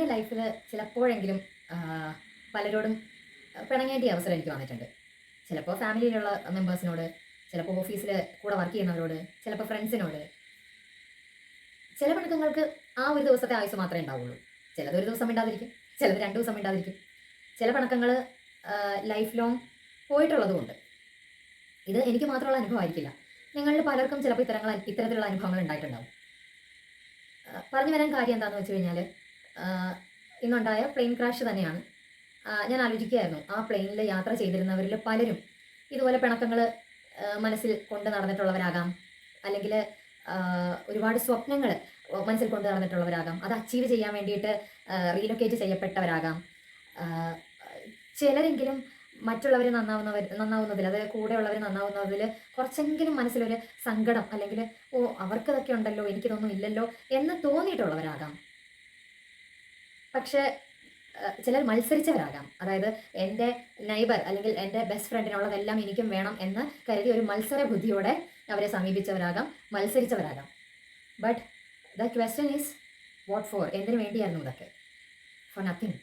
എന്റെ ലൈഫിൽ ചിലപ്പോഴെങ്കിലും പലരോടും പിണങ്ങേണ്ടിയ അവസരം എനിക്ക് വന്നിട്ടുണ്ട്. ചിലപ്പോൾ ഫാമിലിയിലുള്ള മെമ്പേഴ്സിനോട് ചിലപ്പോൾ ഓഫീസിൽ കൂടെ വർക്ക് ചെയ്യുന്നവരോട് ചിലപ്പോൾ ഫ്രണ്ട്സിനോട് ചില പിണക്കങ്ങൾക്ക് ആ ഒരു ദിവസത്തെ ആയുസ് മാത്രമേ ഉണ്ടാവുള്ളൂ. ചിലത് ഒരു ദിവസം ഉണ്ടാതിരിക്കും ചിലത് രണ്ട് ദിവസം ഉണ്ടാതിരിക്കും ചില പിണക്കങ്ങൾ ലൈഫ് ലോങ് പോയിട്ടുള്ളതുകൊണ്ട് ഇത് എനിക്ക് മാത്രമുള്ള അനുഭവമായിരിക്കില്ല നിങ്ങളിൽ പലർക്കും ചിലപ്പോൾ ഇത്തരങ്ങൾ ഇത്തരത്തിലുള്ള അനുഭവങ്ങൾ ഉണ്ടായിട്ടുണ്ടാവും. പറഞ്ഞു വരാൻ കാര്യം എന്താണെന്ന് വെച്ച് കഴിഞ്ഞാൽ ഇന്നുണ്ടായ പ്ലെയിൻ ക്രാഷ് തന്നെയാണ്. ഞാൻ ആലോചിക്കുകയായിരുന്നു. ആ പ്ലെയിനിൽ യാത്ര ചെയ്തിരുന്നവരിൽ പലരും ഇതുപോലെ പിണക്കങ്ങൾ മനസ്സിൽ കൊണ്ട് നടന്നിട്ടുള്ളവരാകാം. അല്ലെങ്കിൽ ഒരുപാട് സ്വപ്നങ്ങൾ മനസ്സിൽ കൊണ്ട് നടന്നിട്ടുള്ളവരാകാം. അത് അച്ചീവ് ചെയ്യാൻ വേണ്ടിയിട്ട് റീലൊക്കേറ്റ് ചെയ്യപ്പെട്ടവരാകാം. ചിലരെങ്കിലും മറ്റുള്ളവർ നന്നാവുന്നവർ നന്നാവുന്നതിൽ അത് കൂടെയുള്ളവർ നന്നാവുന്നതിൽ കുറച്ചെങ്കിലും മനസ്സിലൊരു സങ്കടം അല്ലെങ്കിൽ ഓ അവർക്കതൊക്കെ ഉണ്ടല്ലോ എനിക്കിതൊന്നും ഇല്ലല്ലോ എന്ന് തോന്നിയിട്ടുള്ളവരാകാം. പക്ഷേ ചിലർ മത്സരിച്ചവരാകാം. അതായത് എന്റെ നൈബർ അല്ലെങ്കിൽ എന്റെ ബെസ്റ്റ് ഫ്രണ്ടിനുള്ളതെല്ലാം എനിക്കും വേണം എന്ന് കരുതി ഒരു മത്സര ബുദ്ധിയോടെ അവരെ സമീപിച്ചവരാകാം മത്സരിച്ചവരാകാം. But the question is what for എന്തിനു വേണ്ടിയായിരുന്നു ഇതൊക്കെ? ഫോർ നത്തിങ്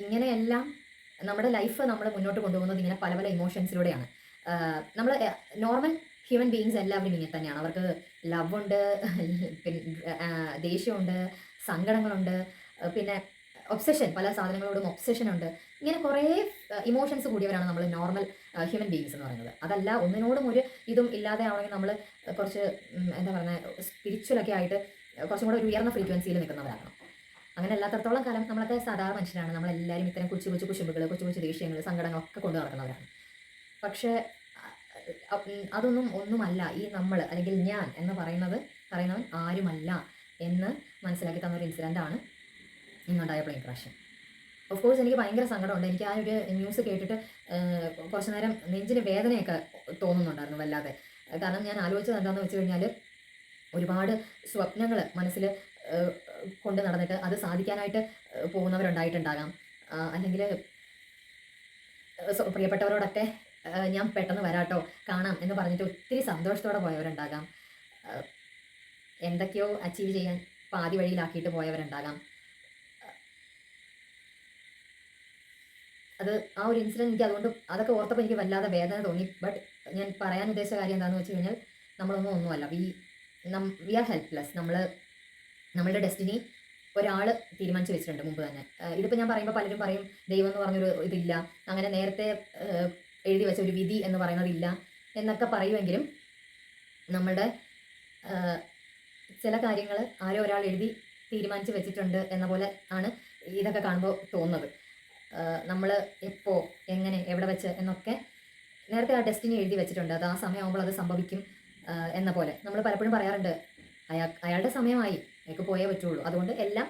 ഇങ്ങനെയെല്ലാം നമ്മുടെ ലൈഫ് നമ്മൾ മുന്നോട്ട് കൊണ്ടുപോകുന്നത് ഇങ്ങനെ പല പല ഇമോഷൻസിലൂടെയാണ് നമ്മൾ നോർമൽ ഹ്യൂമൻ ബീങ്സ് എല്ലാവരും ഇങ്ങനെ തന്നെയാണ്. അവർക്ക് ലവ് ഉണ്ട് പിന്നെ ദേഷ്യമുണ്ട് സങ്കടങ്ങളുണ്ട് പിന്നെ ഒബ്സെഷൻ പല സാധനങ്ങളോടും ഒബ്സെഷൻ ഉണ്ട്. ഇങ്ങനെ കുറേ ഇമോഷൻസ് കൂടിയവരാണ് നമ്മൾ നോർമൽ ഹ്യൂമൻ ബീങ്സ് എന്ന് പറയുന്നത്. അതല്ല ഒന്നിനോടും ഒരു ഇതും ഇല്ലാതെ ആണെങ്കിൽ നമ്മൾ കുറച്ച് എന്താ പറയുക സ്പിരിച്വലൊക്കെ ആയിട്ട് കുറച്ചും കൂടെ ഒരു ഉയർന്ന ഫ്രീക്വൻസിയിൽ നിൽക്കുന്നവരാകണം. അങ്ങനെ അല്ലാത്തടത്തോളം കാലം നമ്മളൊക്കെ സാധാരണ മനുഷ്യരാണ്. നമ്മളെല്ലാവരും ഇത്തരം കൊച്ചു കൊച്ചു കുശുമ്പുകൾ കൊച്ചു കൊച്ചു ദേഷ്യങ്ങൾ സങ്കടങ്ങളൊക്കെ കൊണ്ടു നടക്കുന്നവരാണ്. പക്ഷേ അതൊന്നും ഒന്നുമല്ല. ഈ നമ്മൾ അല്ലെങ്കിൽ ഞാൻ എന്ന് പറയുന്നത് പറയുന്നവൻ ആരുമല്ല. എന്ന് മനസ്സിലാക്കി തന്ന ഒരു ഇൻസിഡന്റ് ആണ് ഇന്നുണ്ടായ പ്ലെയിൻ ക്രാഷ് ഓഫ് കോഴ്സ് എനിക്ക് ഭയങ്കര സങ്കടമുണ്ട്. എനിക്ക് ആ ഒരു ന്യൂസ് കേട്ടിട്ട് കുറച്ച് നേരം നെഞ്ചിന് വേദനയൊക്കെ തോന്നുന്നുണ്ടായിരുന്നു വല്ലാതെ. കാരണം ഞാൻ ആലോചിച്ചത് എന്താണെന്ന് വെച്ച് കഴിഞ്ഞാൽ ഒരുപാട് സ്വപ്നങ്ങൾ മനസ്സിൽ കൊണ്ട് നടന്നിട്ട് അത് സാധിക്കാനായിട്ട് പോകുന്നവരുണ്ടായിട്ടുണ്ടാകാം. അല്ലെങ്കിൽ പ്രിയപ്പെട്ടവരോടൊക്കെ ഞാൻ പെട്ടെന്ന് വരാട്ടോ കാണാം എന്ന് പറഞ്ഞിട്ട് ഒത്തിരി സന്തോഷത്തോടെ പോയവരുണ്ടാകാം. എന്തൊക്കെയോ അച്ചീവ് ചെയ്യാൻ പാതി വഴിയിലാക്കിയിട്ട് പോയവരുണ്ടാകാം. അത് ആ ഒരു ഇൻസിഡന്റ് എനിക്ക് അതുകൊണ്ട് അതൊക്കെ ഓർത്തപ്പോൾ എനിക്ക് വല്ലാതെ വേദന തോന്നി. ബട്ട് ഞാൻ പറയാൻ ഉദ്ദേശിച്ച കാര്യം എന്താണെന്ന് വെച്ച് കഴിഞ്ഞാൽ നമ്മളൊന്നും ഒന്നുമല്ല. വി നം വി ആർ ഹെൽപ്ലെസ് നമ്മൾ നമ്മളുടെ ഡെസ്റ്റിനി ഒരാൾ തീരുമാനിച്ച് വെച്ചിട്ടുണ്ട് മുമ്പ് തന്നെ. ഇതിപ്പോൾ ഞാൻ പറയുമ്പോൾ പലരും പറയും ദൈവം എന്ന് പറഞ്ഞൊരു ഇതില്ല. അങ്ങനെ നേരത്തെ എഴുതി വെച്ച ഒരു വിധി എന്ന് പറയുന്നതില്ല എന്നൊക്കെ പറയുമെങ്കിലും നമ്മളുടെ ചില കാര്യങ്ങൾ ആരോ ഒരാൾ എഴുതി തീരുമാനിച്ച് വെച്ചിട്ടുണ്ട് എന്ന പോലെ ആണ് ഇതൊക്കെ കാണുമ്പോൾ തോന്നുന്നത്. നമ്മൾ എപ്പോൾ എങ്ങനെ എവിടെ വെച്ച് എന്നൊക്കെ നേരത്തെ ആ ഡെസ്റ്റിനി എഴുതി വെച്ചിട്ടുണ്ട്. അത് ആ സമയമാകുമ്പോൾ അത് സംഭവിക്കും എന്ന പോലെ. നമ്മൾ പലപ്പോഴും പറയാറുണ്ട് അയാൾ അയാളുടെ സമയമായി അയാൾക്ക് പോയേ പറ്റുള്ളൂ. അതുകൊണ്ട് എല്ലാം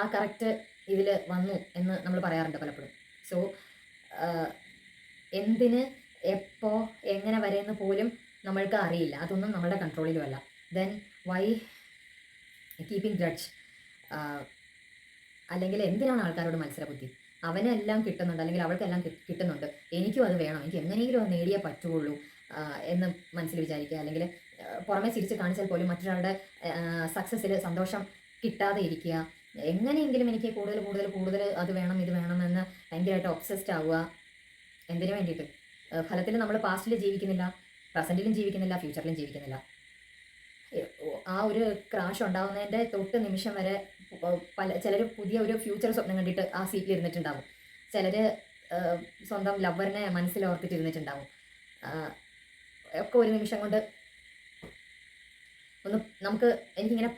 ആ കറക്റ്റ് ഇതിൽ വന്നു എന്ന് നമ്മൾ പറയാറുണ്ട് പലപ്പോഴും. സോ എന്തിന് എപ്പോൾ എങ്ങനെ വരെയെന്ന് പോലും നമ്മൾക്ക് അറിയില്ല. അതൊന്നും നമ്മളുടെ കൺട്രോളിലുമല്ല ദെൻ വൈ കീപ്പിംഗ് ഗ്രഡ്ജ് അല്ലെങ്കിൽ എന്തിനാണ് ആൾക്കാരോട് മത്സരബുദ്ധി? അവനെല്ലാം കിട്ടുന്നുണ്ട് അല്ലെങ്കിൽ അവൾക്കെല്ലാം കിട്ടുന്നുണ്ട്. എനിക്കും അത് വേണം. എനിക്ക് എങ്ങനെയെങ്കിലും അത് നേടിയേ പറ്റുള്ളൂ എന്ന് മനസ്സിൽ വിചാരിക്കുക. അല്ലെങ്കിൽ ആ, പുറമെ ചിരിച്ച് കാണിച്ചാൽ പോലും മറ്റൊരാളുടെ സക്സസ്സിൽ സന്തോഷം കിട്ടാതെ ഇരിക്കുക. എങ്ങനെയെങ്കിലും എനിക്ക് കൂടുതൽ കൂടുതൽ കൂടുതൽ അത് വേണം ഇത് വേണം എന്ന് ഭയങ്കരമായിട്ട് ഒബ്സസ്ഡ് ആവുക. എന്തിനു വേണ്ടിയിട്ട്? ഫലത്തിൽ നമ്മൾ പാസ്റ്റിൽ ജീവിക്കുന്നില്ല പ്രസന്റിലും ജീവിക്കുന്നില്ല ഫ്യൂച്ചറിലും ജീവിക്കുന്നില്ല. ആ ഒരു ക്രാഷ് ഉണ്ടാവുന്നതിന്റെ തൊട്ട് നിമിഷം വരെ പല ചിലർ പുതിയ ഒരു ഫ്യൂച്ചർ സ്വപ്നം കണ്ടിട്ട് ആ സീറ്റിൽ ഇരുന്നിട്ടുണ്ടാവും. ചിലർ സ്വന്തം ലവറിനെ മനസ്സിൽ ഓർത്തിട്ട് ഇരുന്നിട്ടുണ്ടാവും. ഒക്കെ ഒരു നിമിഷം കൊണ്ട് ഒന്ന് നമുക്ക് എനിക്കിങ്ങനെ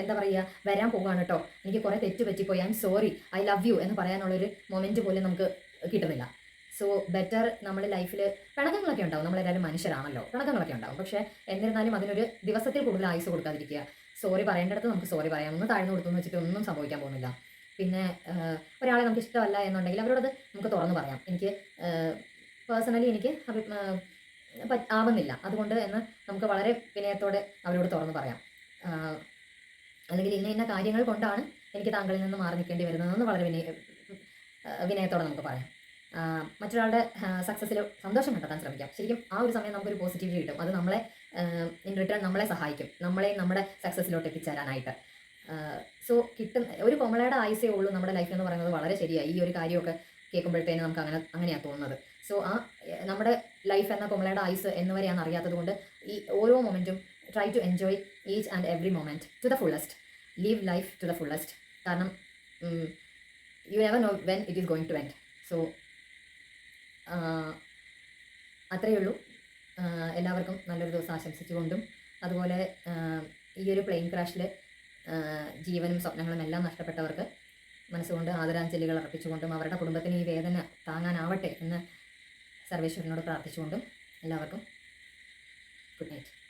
എന്താ പറയുക വരാൻ പോവുകയാണ് കേട്ടോ. എനിക്ക് കുറേ തെറ്റ് പറ്റിപ്പോയി. I'm sorry I love you എന്ന് പറയാനുള്ളൊരു മൊമെന്റ് പോലും നമുക്ക് കിട്ടുന്നില്ല. സോ ബെറ്റർ നമ്മൾ ലൈഫിൽ പിണക്കങ്ങളൊക്കെ ഉണ്ടാവും. നമ്മളെല്ലാവരും മനുഷ്യരാണല്ലോ. പിണക്കങ്ങളൊക്കെ ഉണ്ടാവും. പക്ഷെ എന്നിരുന്നാലും അതിനൊരു ദിവസത്തിൽ കൂടുതൽ ആയുസ് കൊടുക്കാതിരിക്കുക. സോറി പറയേണ്ടടുത്ത് നമുക്ക് സോറി പറയാം. ഒന്ന് താഴ്ന്നു കൊടുത്തു എന്ന് വെച്ചിട്ട് ഒന്നും സംഭവിക്കാൻ പോകുന്നില്ല. പിന്നെ ഒരാളെ നമുക്ക് ഇഷ്ടമല്ല എന്നുണ്ടെങ്കിൽ അവരോടത് നമുക്ക് തുറന്നു പറയാം. എനിക്ക് പേഴ്സണലി എനിക്ക് ആവുന്നില്ല. അതുകൊണ്ട് എന്ന് നമുക്ക് വളരെ വിനയത്തോടെ അവരോട് തുറന്നു പറയാം. അല്ലെങ്കിൽ ഇന്ന ഇന്ന കാര്യങ്ങൾ കൊണ്ടാണ് എനിക്ക് താങ്കളിൽ നിന്ന് മാറി നിൽക്കേണ്ടി വരുന്നതെന്ന് വളരെ വിനയ വിനയത്തോടെ നമുക്ക് പറയാം. മറ്റൊരാളുടെ സക്സസ്സിൽ സന്തോഷം കണ്ടെത്താൻ ശ്രമിക്കാം. ശരിക്കും ആ ഒരു സമയം നമുക്കൊരു പോസിറ്റിവിറ്റി കിട്ടും. അത് നമ്മളെ ഇൻ റിട്ടേൺ നമ്മളെ സഹായിക്കും. നമ്മളെ നമ്മുടെ സക്സസ്സിലോട്ട് എത്തിച്ചേരാനായിട്ട്. സോ കിട്ടുന്ന ഒരു കൊമളയുടെ ആയുസേ ഉള്ളൂ നമ്മുടെ ലൈഫ് എന്ന് പറയുന്നത് വളരെ ശരിയായി. ഈ ഒരു കാര്യമൊക്കെ കേൾക്കുമ്പോഴത്തേന് നമുക്ക് അങ്ങനെ അങ്ങനെയാണ് തോന്നുന്നത്. സോ ആ നമ്മുടെ ലൈഫ് എന്ന കൊമളയുടെ ആയുസ് എന്നുവരെയാണ് അറിയാത്തത് കൊണ്ട് ഈ ഓരോ momentum try to enjoy each and every moment to the fullest live life to the fullest കാരണം you never know when it is going to end so അത്രയേ ഉള്ളൂ. എല്ലാവർക്കും നല്ലൊരു ദിവസം ആശംസിച്ചുകൊണ്ടും അതുപോലെ ഈ ഒരു പ്ലെയിൻ ക്രാഷിൽ ജീവനും സ്വപ്നങ്ങളും എല്ലാം നഷ്ടപ്പെട്ടവർക്ക് മനസ്സുകൊണ്ട് ആദരാഞ്ജലികൾ അർപ്പിച്ചുകൊണ്ടും അവരുടെ കുടുംബത്തിന് ഈ വേദന താങ്ങാനാവട്ടെ എന്ന് സർവേശ്വരനോട് പ്രാർത്ഥിച്ചുകൊണ്ടും എല്ലാവർക്കും ഗുഡ് നൈറ്റ്